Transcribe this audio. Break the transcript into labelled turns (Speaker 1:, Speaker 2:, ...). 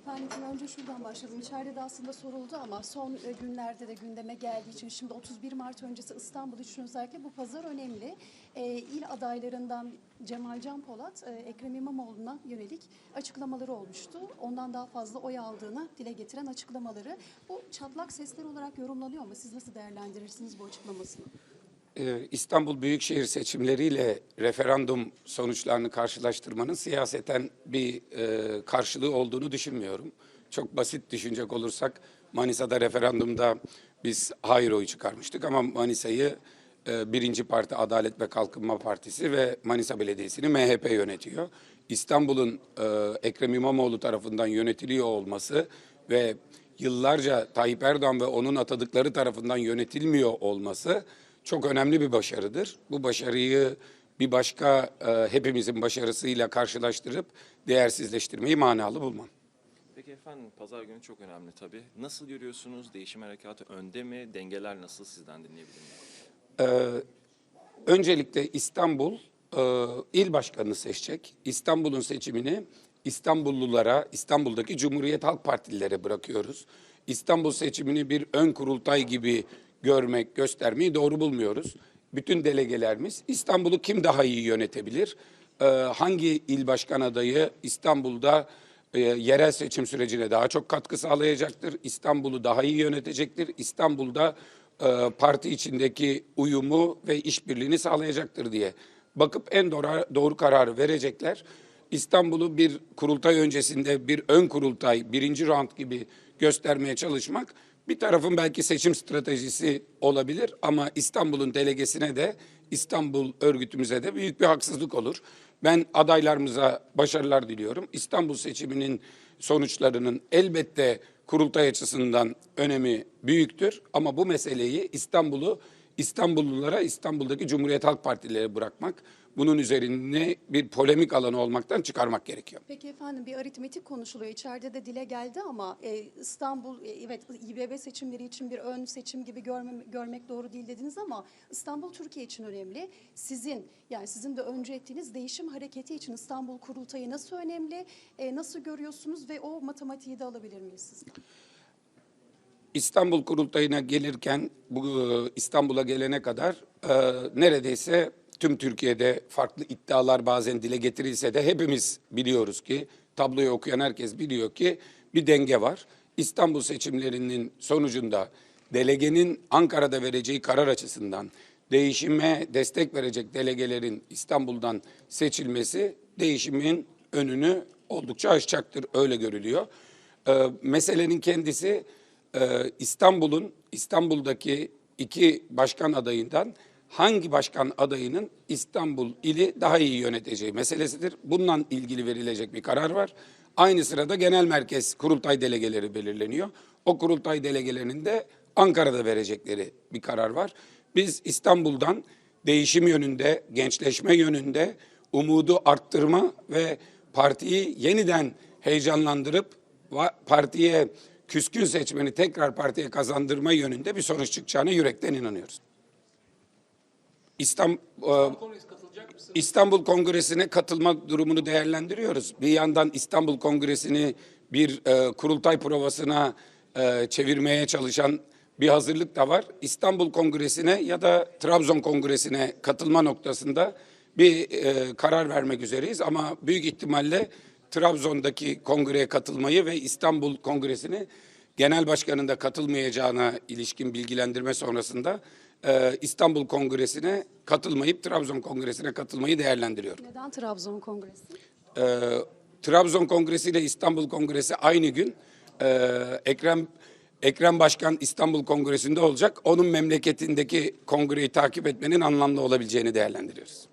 Speaker 1: Efendim önce şuradan başladım. İçeride de aslında soruldu ama son e, günlerde de gündeme geldiği için şimdi 31 Mart öncesi İstanbul için özellikle bu pazar önemli. E, il adaylarından Cemal Can Polat, e, Ekrem İmamoğlu'na yönelik açıklamaları olmuştu. Ondan daha fazla oy aldığını dile getiren açıklamaları. Bu çatlak sesler olarak yorumlanıyor mu? Siz nasıl değerlendirirsiniz bu açıklamasını?
Speaker 2: Ee, İstanbul Büyükşehir seçimleriyle referandum sonuçlarını karşılaştırmanın siyaseten bir e, karşılığı olduğunu düşünmüyorum. Çok basit düşünecek olursak Manisa'da referandumda biz hayır oyu çıkarmıştık ama Manisa'yı e, birinci parti Adalet ve Kalkınma Partisi ve Manisa Belediyesi'ni MHP yönetiyor. İstanbul'un e, Ekrem İmamoğlu tarafından yönetiliyor olması ve yıllarca Tayyip Erdoğan ve onun atadıkları tarafından yönetilmiyor olması çok önemli bir başarıdır. Bu başarıyı bir başka e, hepimizin başarısıyla karşılaştırıp değersizleştirmeyi manalı bulmam.
Speaker 3: Peki efendim pazar günü çok önemli tabii. Nasıl görüyorsunuz? Değişim harekatı önde mi? Dengeler nasıl sizden dinleyebilir miyim?
Speaker 2: Öncelikle İstanbul e, il başkanını seçecek. İstanbul'un seçimini İstanbullulara, İstanbul'daki Cumhuriyet Halk Partililere bırakıyoruz. İstanbul seçimini bir ön kurultay gibi görmek, göstermeyi doğru bulmuyoruz. Bütün delegelerimiz İstanbul'u kim daha iyi yönetebilir? E, hangi il başkan adayı İstanbul'da e, yerel seçim sürecine daha çok katkı sağlayacaktır? İstanbul'u daha iyi yönetecektir. İstanbul'da e, parti içindeki uyumu ve işbirliğini sağlayacaktır diye bakıp en doğru, doğru kararı verecekler. İstanbul'u bir kurultay öncesinde bir ön kurultay, birinci round gibi göstermeye çalışmak bir tarafın belki seçim stratejisi olabilir ama İstanbul'un delegesine de İstanbul örgütümüze de büyük bir haksızlık olur. Ben adaylarımıza başarılar diliyorum. İstanbul seçiminin sonuçlarının elbette kurultay açısından önemi büyüktür ama bu meseleyi İstanbul'u İstanbullulara İstanbul'daki Cumhuriyet Halk Partileri bırakmak, bunun üzerine bir polemik alanı olmaktan çıkarmak gerekiyor.
Speaker 1: Peki efendim bir aritmetik konuşuluyor. İçeride de dile geldi ama e, İstanbul e, evet İBB seçimleri için bir ön seçim gibi görme, görmek doğru değil dediniz ama İstanbul Türkiye için önemli. Sizin yani sizin de önce ettiğiniz değişim hareketi için İstanbul Kurultayı nasıl önemli? E, nasıl görüyorsunuz ve o matematiği de alabilir miyiz sizden?
Speaker 2: İstanbul Kurultayı'na gelirken, bu e, İstanbul'a gelene kadar e, neredeyse tüm Türkiye'de farklı iddialar bazen dile getirilse de hepimiz biliyoruz ki, tabloyu okuyan herkes biliyor ki bir denge var. İstanbul seçimlerinin sonucunda delegenin Ankara'da vereceği karar açısından değişime destek verecek delegelerin İstanbul'dan seçilmesi değişimin önünü oldukça açacaktır, öyle görülüyor. E, meselenin kendisi ee, İstanbul'un İstanbul'daki iki başkan adayından hangi başkan adayının İstanbul ili daha iyi yöneteceği meselesidir. Bununla ilgili verilecek bir karar var. Aynı sırada genel merkez kurultay delegeleri belirleniyor. O kurultay delegelerinin de Ankara'da verecekleri bir karar var. Biz İstanbul'dan değişim yönünde, gençleşme yönünde umudu arttırma ve partiyi yeniden heyecanlandırıp partiye küskün seçmeni tekrar partiye kazandırma yönünde bir sonuç çıkacağına yürekten inanıyoruz. İstanbul, İstanbul Kongresi'ne katılma durumunu değerlendiriyoruz. Bir yandan İstanbul Kongresi'ni bir e, kurultay provasına e, çevirmeye çalışan bir hazırlık da var. İstanbul Kongresi'ne ya da Trabzon Kongresi'ne katılma noktasında bir e, karar vermek üzereyiz ama büyük ihtimalle Trabzon'daki kongreye katılmayı ve İstanbul Kongresi'ni genel başkanın da katılmayacağına ilişkin bilgilendirme sonrasında e, İstanbul Kongresi'ne katılmayıp Trabzon Kongresi'ne katılmayı değerlendiriyorum.
Speaker 1: Neden Trabzon Kongresi?
Speaker 2: E, Trabzon Kongresi ile İstanbul Kongresi aynı gün. E, Ekrem Ekrem Başkan İstanbul Kongresi'nde olacak. Onun memleketindeki kongreyi takip etmenin anlamlı olabileceğini değerlendiriyoruz.